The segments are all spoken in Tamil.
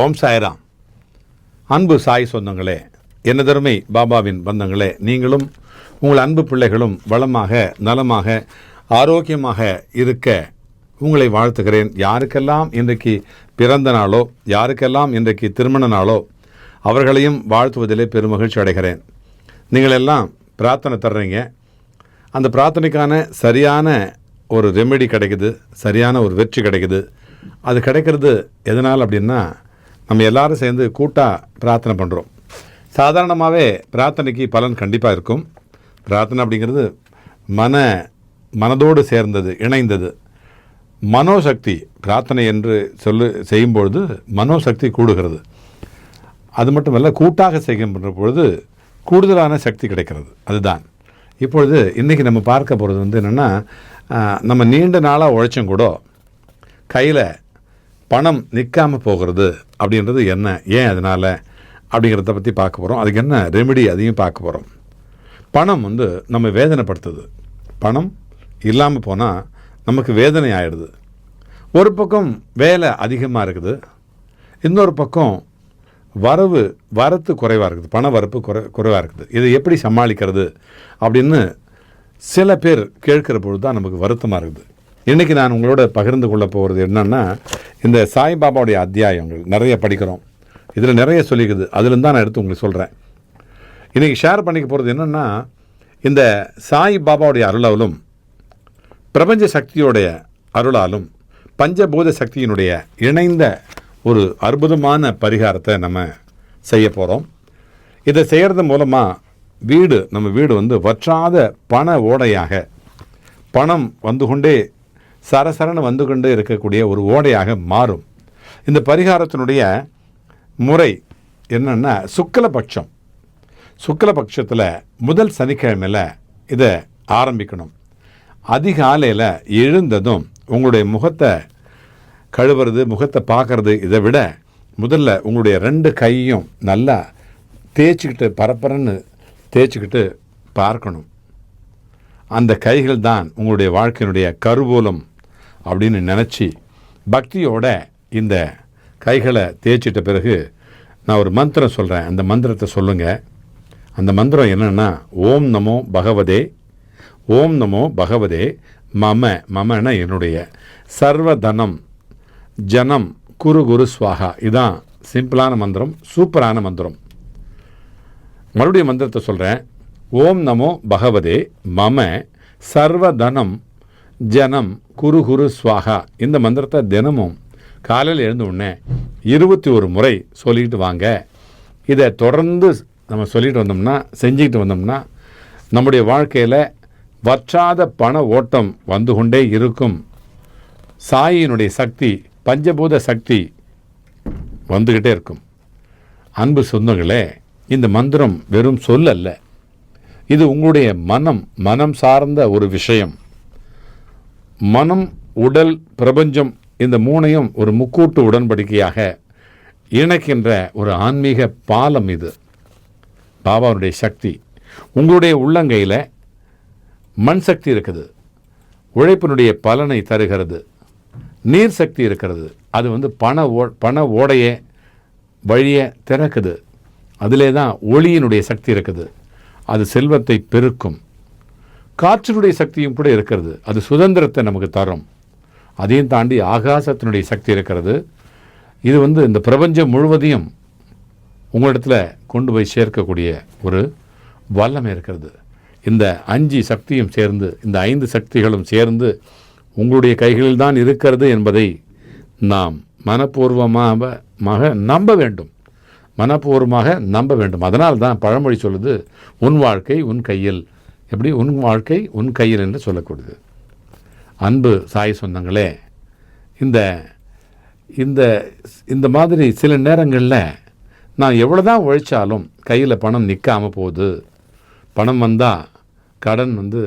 ஓம் சாய்ராம். அன்பு சாய் சொந்தங்களே என்னதருமை பாபாவின் பந்தங்களே நீங்களும் உங்கள் அன்பு பிள்ளைகளும் வளமாக நலமாக ஆரோக்கியமாக இருக்க உங்களை வாழ்த்துகிறேன். யாருக்கெல்லாம் இன்றைக்கு பிறந்த நாளோ யாருக்கெல்லாம் இன்றைக்கு திருமண நாளோ அவர்களையும் வாழ்த்துவதிலே பெருமகிழ்ச்சி அடைகிறேன். நீங்கள் எல்லாம் பிரார்த்தனை தர்றீங்க. அந்த பிரார்த்தனைக்கான சரியான ஒரு ரெமெடி கிடைக்குது சரியான ஒரு வெற்றி கிடைக்குது. அது கிடைக்கிறது எதனால் அப்படின்னா நம்ம எல்லாரும் சேர்ந்து கூட்டாக பிரார்த்தனை பண்ணுறோம் சாதாரணமாகவே பிரார்த்தனைக்கு பலன் கண்டிப்பாக இருக்கும். பிரார்த்தனை அப்படிங்கிறது மன மனதோடு சேர்ந்தது இணைந்தது. மனோசக்தி பிரார்த்தனை என்று சொல்லு செய்யும்பொழுது மனோசக்தி கூடுகிறது. அது மட்டுமல்ல கூட்டாக செய்கின்ற பொழுது கூடுதலான சக்தி கிடைக்கிறது. அதுதான். இப்பொழுது இன்றைக்கி நம்ம பார்க்க போகிறது வந்து என்னென்னா நம்ம நீண்ட நாளாக உழைச்சும் கூட கையில் பணம் நிற்காமல் போகிறது. அப்படின்றது என்ன? ஏன் அதனால்? அப்படிங்கிறத பற்றி பார்க்க போகிறோம் அதுக்கு என்ன ரெமெடி அதையும் பார்க்க போகிறோம் பணம் வந்து நம்ம வேதனைப்படுத்துது. பணம் இல்லாமல் போனால் நமக்கு வேதனை ஆயிடுது. ஒரு பக்கம் வேலை அதிகமாக இருக்குது. இன்னொரு பக்கம் வரவு வரத்து குறைவாக இருக்குது. பண வரப்பு குறை குறைவாக இருக்குது. இதை எப்படி சமாளிக்கிறது அப்படின்னு சில பேர் கேட்கிற பொழுது தான் நமக்கு வருத்தமாக இருக்குது. இன்றைக்கி நான் உங்களோட பகிர்ந்து கொள்ள போகிறது என்னென்னா இந்த சாய்பாபாவுடைய அத்தியாயங்கள் நிறைய படிக்கிறோம். இதில் நிறைய சொல்லிக்குது. அதுலேருந்து தான் நான் எடுத்து உங்களுக்கு சொல்கிறேன் இன்றைக்கி ஷேர் பண்ணிக்க போகிறது என்னென்னா இந்த சாய் பாபாவுடைய அருளாலும் பிரபஞ்ச சக்தியோடைய அருளாலும் பஞ்சபூத சக்தியினுடைய இணைந்த ஒரு அற்புதமான பரிகாரத்தை நம்ம செய்ய போகிறோம் இதை செய்கிறது மூலமாக வீடு நம்ம வீடு வந்து வற்றாத பண ஓடையாக பணம் வந்து கொண்டே சரசரன்னு வந்து கொண்டு இருக்கக்கூடிய ஒரு ஓடையாக மாறும். இந்த பரிகாரத்தினுடைய முறை என்னென்னா சுக்கலபட்சம் சுக்கலபட்சத்தில் முதல் சனிக்கிழமையில் இதை ஆரம்பிக்கணும். அதிகாலையில் எழுந்ததும் உங்களுடைய முகத்தை கழுவுறது முகத்தை பார்க்குறது இதை விட முதல்ல உங்களுடைய ரெண்டு கையும் நல்லா தேய்ச்சிக்கிட்டு பரப்பரன்னு தேய்ச்சிக்கிட்டு பார்க்கணும். அந்த கைகள் தான் உங்களுடைய வாழ்க்கையினுடைய கருவூலம். அப்படின்னு நினச்சி பக்தியோட இந்த கைகளை தேய்ச்சிட்ட பிறகு நான் ஒரு மந்திரம் சொல்கிறேன் அந்த மந்திரத்தை சொல்லுங்கள் அந்த மந்திரம் என்னென்னா ஓம் நமோ பகவதே ஓம் நமோ பகவதே மம மமன என்னுடைய சர்வதனம் ஜனம் குரு குரு ஸ்வாகா இதான் சிம்பிளான மந்திரம் சூப்பரான மந்திரம். மறுபடியும் மந்திரத்தை சொல்கிறேன் ஓம் நமோ பகவதே மம சர்வதனம் ஜனம் குரு குரு ஸ்வாகா. இந்த மந்திரத்தை தினமும் காலையில் எழுந்த உடனே இருபத்தி ஒரு முறை சொல்லிக்கிட்டு வாங்க. இதை தொடர்ந்து நம்ம சொல்லிட்டு வந்தோம்னா செஞ்சுக்கிட்டு வந்தோம்னா நம்முடைய வாழ்க்கையில் வற்றாத பண ஓட்டம் வந்து கொண்டே இருக்கும். சாயினுடைய சக்தி பஞ்சபூத சக்தி வந்துக்கிட்டே இருக்கும். அன்பு சொந்தங்களே இந்த மந்திரம் வெறும் சொல்லல்ல. இது உங்களுடைய மனம் மனம் சார்ந்த ஒரு விஷயம். மனம் உடல் பிரபஞ்சம் இந்த மூணையும் ஒரு முக்கூட்டு உடன்படிக்கையாக இணைக்கின்ற ஒரு ஆன்மீக பாலம் இது. பாபாவுடைய சக்தி. உங்களுடைய உள்ளங்கையில் மண் சக்தி இருக்குது. உழைப்பினுடைய பலனை தருகிறது. நீர் சக்தி இருக்கிறது. அது வந்து பண ஓ பண ஓடைய வழியை திறக்குது. அதிலே தான் ஒளியினுடைய சக்தி இருக்குது. அது செல்வத்தை பெருக்கும். காற்றினுடைய சக்தியும் கூட இருக்கிறது. அது சுதந்திரத்தை நமக்கு தரும். அதையும் தாண்டி ஆகாசத்தினுடைய சக்தி இருக்கிறது. இது வந்து இந்த பிரபஞ்சம் முழுவதையும் உங்களிடத்தில் கொண்டு போய் சேர்க்கக்கூடிய ஒரு வல்லமை இருக்கிறது. இந்த அஞ்சு சக்தியும் சேர்ந்து இந்த ஐந்து சக்திகளும் சேர்ந்து உங்களுடைய கைகளில் தான் இருக்கிறது என்பதை நாம் மனப்பூர்வமாக மாக நம்ப வேண்டும். மனப்பூர்வமாக நம்ப வேண்டும். அதனால் தான் பழமொழி சொல்லுது உன் வாழ்க்கை உன் கையில் எப்படி? உன் வாழ்க்கை உன் கையில் என்று சொல்லக்கூடியது அன்பு சாய் சொந்தங்களே இந்த இந்த இந்த மாதிரி சில நேரங்களில் நான் எவ்வளோ தான் உழைச்சாலும் கையில் பணம் நிற்காமல் போகுது. பணம் வந்தால் கடன் வந்து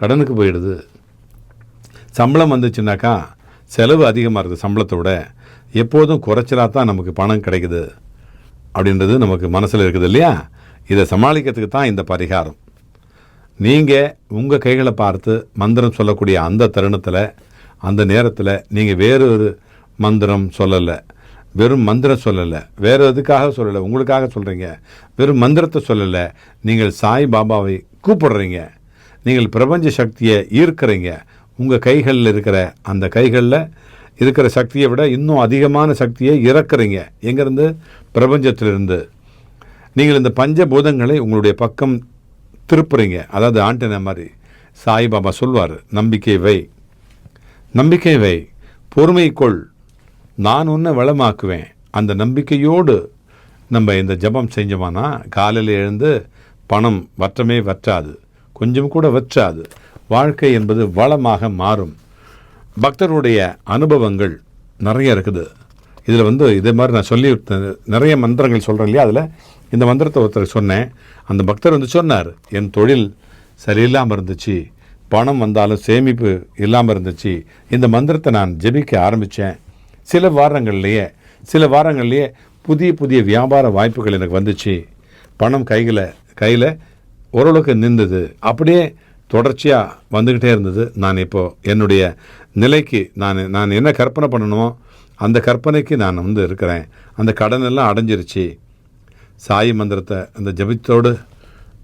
கடனுக்கு போயிடுது. சம்பளம் வந்துச்சுனாக்கா செலவு அதிகமாக இருக்குது சம்பளத்தோட எப்போதும் குறைச்சலாக தான் நமக்கு பணம் கிடைக்குது அப்படின்றது நமக்கு மனசில் இருக்குது இல்லையா? இதை சமாளிக்கிறதுக்கு தான் இந்த பரிகாரம். நீங்கள் உங்கள் கைகளை பார்த்து மந்திரம் சொல்லக்கூடிய அந்த தருணத்தில் அந்த நேரத்தில் நீங்கள் வேறொரு மந்திரம் சொல்லலை. வெறும் மந்திரம் சொல்லலை. வேறு எதுக்காக சொல்லலை? உங்களுக்காக சொல்கிறீங்க வெறும் மந்திரத்தை சொல்லலை. நீங்கள் சாய் பாபாவை கூப்பிடுறீங்க. நீங்கள் பிரபஞ்ச சக்தியை ஈர்க்கிறீங்க. உங்கள் கைகளில் இருக்கிற அந்த கைகளில் இருக்கிற சக்தியை விட இன்னும் அதிகமான சக்தியை இறக்குறீங்க. எங்கேருந்து? பிரபஞ்சத்திலிருந்து. நீங்கள் இந்த பஞ்சபூதங்களை உங்களுடைய பக்கம் திருப்புறீங்க. அதாவது ஆண்டன மாதிரி சாய்பாபா சொல்வார் நம்பிக்கை வை. நம்பிக்கை வை. பொறுமை கொள் நான் உன்னை வளமாக்குவேன். அந்த நம்பிக்கையோடு நம்ம இந்த ஜெபம் செஞ்சோமானா காலையில் எழுந்து பணம் வற்றமே வற்றாது. கொஞ்சம் கூட வற்றாது. வாழ்க்கை என்பது வளமாக மாறும். பக்தருடைய அனுபவங்கள் நிறைய இருக்குது. இதில் வந்து இதே மாதிரி நான் சொல்லி நிறைய மந்திரங்கள் சொல்கிறேன் இல்லையா? அதில் இந்த மந்திரத்தை ஒருத்தர் சொன்னேன். அந்த பக்தர் வந்து சொன்னார் என் தொழில் சரியில்லாமல் இருந்துச்சு பணம் வந்தாலும் சேமிப்பு இல்லாமல் இருந்துச்சு இந்த மந்திரத்தை நான் ஜெபிக்க ஆரம்பித்தேன் சில வாரங்கள்லேயே சில வாரங்கள்லேயே புதிய புதிய வியாபார வாய்ப்புகள் எனக்கு வந்துச்சு. பணம் கையில் கையில் ஓரளவுக்கு நின்றுது அப்படியே தொடர்ச்சியாக வந்துக்கிட்டே இருந்தது. நான் இப்போது என்னுடைய நிலைக்கு நான் நான் என்ன கற்பனை பண்ணணுமோ அந்த கற்பனைக்கு நான் வந்து இருக்கிறேன். அந்த கடன் எல்லாம் அடைஞ்சிருச்சு. சாயி மந்திரத்தை அந்த ஜபித்தோடு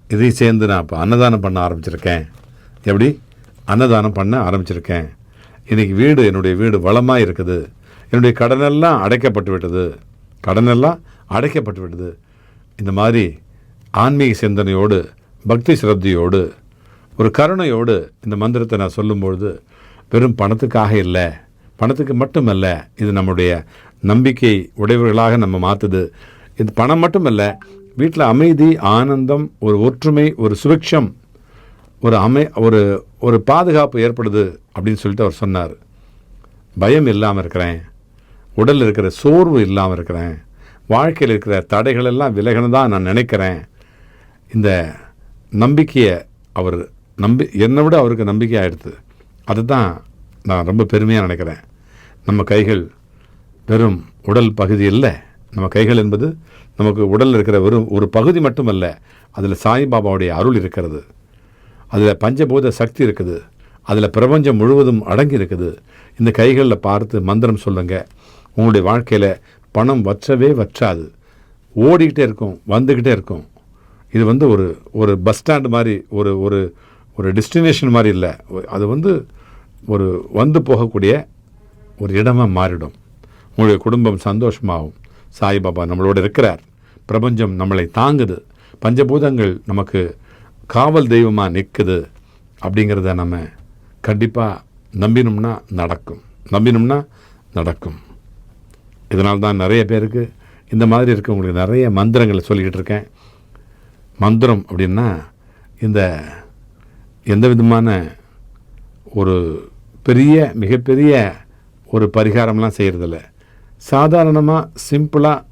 இதையும் சேர்ந்து நான் இப்போ அன்னதானம் பண்ண ஆரம்பிச்சிருக்கேன். எப்படி? அன்னதானம் பண்ண ஆரம்பிச்சிருக்கேன். இன்றைக்கி வீடு என்னுடைய வீடு வளமாக இருக்குது. என்னுடைய கடனெல்லாம் அடைக்கப்பட்டு விட்டது. கடனெல்லாம் அடைக்கப்பட்டு விட்டது. இந்த மாதிரி ஆன்மீக சிந்தனையோடு பக்தி சிரத்தையோடு ஒரு கருணையோடு இந்த மந்திரத்தை நான் சொல்லும்பொழுது வெறும் பணத்துக்காக இல்லை. பணத்துக்கு மட்டுமல்ல இது நம்முடைய நம்பிக்கை உடையவர்களாக நம்ம மாற்றுது இது பணம் மட்டும் இல்லை வீட்டில் அமைதி ஆனந்தம் ஒரு ஒற்றுமை ஒரு சுபிக்ஷம் ஒரு அமை ஒரு ஒரு பாதுகாப்பு ஏற்படுது அப்படின்னு சொல்லிட்டு அவர் சொன்னார். பயம் இல்லாமல் இருக்கிறேன் உடலில் இருக்கிற சோர்வு இல்லாமல் இருக்கிறேன் வாழ்க்கையில் இருக்கிற தடைகள் எல்லாம் விலகணும் தான் நான் நினைக்கிறேன். இந்த நம்பிக்கையை அவர் நம்பி என்னை விட அவருக்கு நம்பிக்கை அதை அதுதான் நான் ரொம்ப பெருமையாக நினைக்கிறேன். நம்ம கைகள் வெறும் உடல் பகுதி இல்லை நம்ம கைகள் என்பது நமக்கு உடலில் இருக்கிற வெறும் ஒரு பகுதி மட்டுமல்ல அதில் சாய்பாபாவுடைய அருள் இருக்கிறது. அதில் பஞ்சபூத சக்தி இருக்குது. அதில் பிரபஞ்சம் முழுவதும் அடங்கி இருக்குது. இந்த கைகளில் பார்த்து மந்திரம் சொல்லுங்க. உங்களுடைய வாழ்க்கையில் பணம் வற்றவே வற்றாது. ஓடிக்கிட்டே இருக்கும் வந்துக்கிட்டே இருக்கும். இது வந்து ஒரு ஒரு பஸ் ஸ்டாண்டு மாதிரி ஒரு ஒரு ஒரு டெஸ்டினேஷன் மாதிரி இல்லை. அது வந்து ஒரு வந்து போகக்கூடிய ஒரு இடமாக மாறிடும். உங்களுடைய குடும்பம் சந்தோஷமாகும். சாய்பாபா நம்மளோட இருக்கிறார். பிரபஞ்சம் நம்மளை தாங்குது. பஞ்சபூதங்கள் நமக்கு காவல் தெய்வமாக நிற்குது அப்படிங்கிறத நம்ம கண்டிப்பாக நம்பினோம்னா நடக்கும். நம்பினோம்னா நடக்கும். இதனால் தான் நிறைய பேருக்கு இந்த மாதிரி இருக்கவங்களுக்கு நிறைய மந்திரங்களை சொல்லிக்கிட்டு இருக்கேன். மந்திரம் அப்படின்னா இந்த எந்த விதமான ஒரு பெரிய மிகப்பெரிய ஒரு பரிகாரம்லாம் செய்கிறதில்ல சாதாரணமாக சிம்பிளாக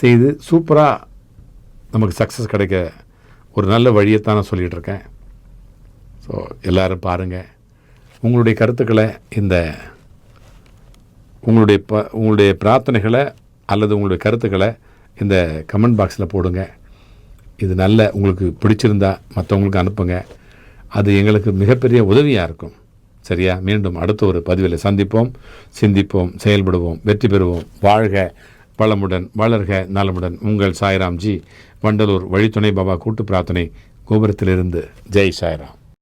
செய்து சூப்பராக நமக்கு சக்ஸஸ் கிடைக்க ஒரு நல்ல வழியைத்தான் நான் சொல்லிகிட்டு இருக்கேன். ஸோ எல்லோரும் பாருங்கள் உங்களுடைய கருத்துக்களை இந்த உங்களுடைய ப உங்களுடைய பிரார்த்தனைகளை அல்லது உங்களுடைய கருத்துக்களை இந்த கமெண்ட் பாக்ஸில் போடுங்க. இது நல்ல உங்களுக்கு பிடிச்சிருந்தா மற்றவங்களுக்கு அனுப்புங்க. அது எங்களுக்கு மிகப்பெரிய உதவியாக இருக்கும். சரியா? மீண்டும் அடுத்த ஒரு பதிவில் சந்திப்போம். சிந்திப்போம் செயல்படுவோம் வெற்றி பெறுவோம். வாழ்க வளமுடன் வளர்க நலமுடன். உங்கள் சாய்ராம்ஜி வண்டலூர் வழித்துணை பாபா கூட்டு பிரார்த்தனை கோபுரத்திலிருந்து. ஜெய் சாய்ராம்.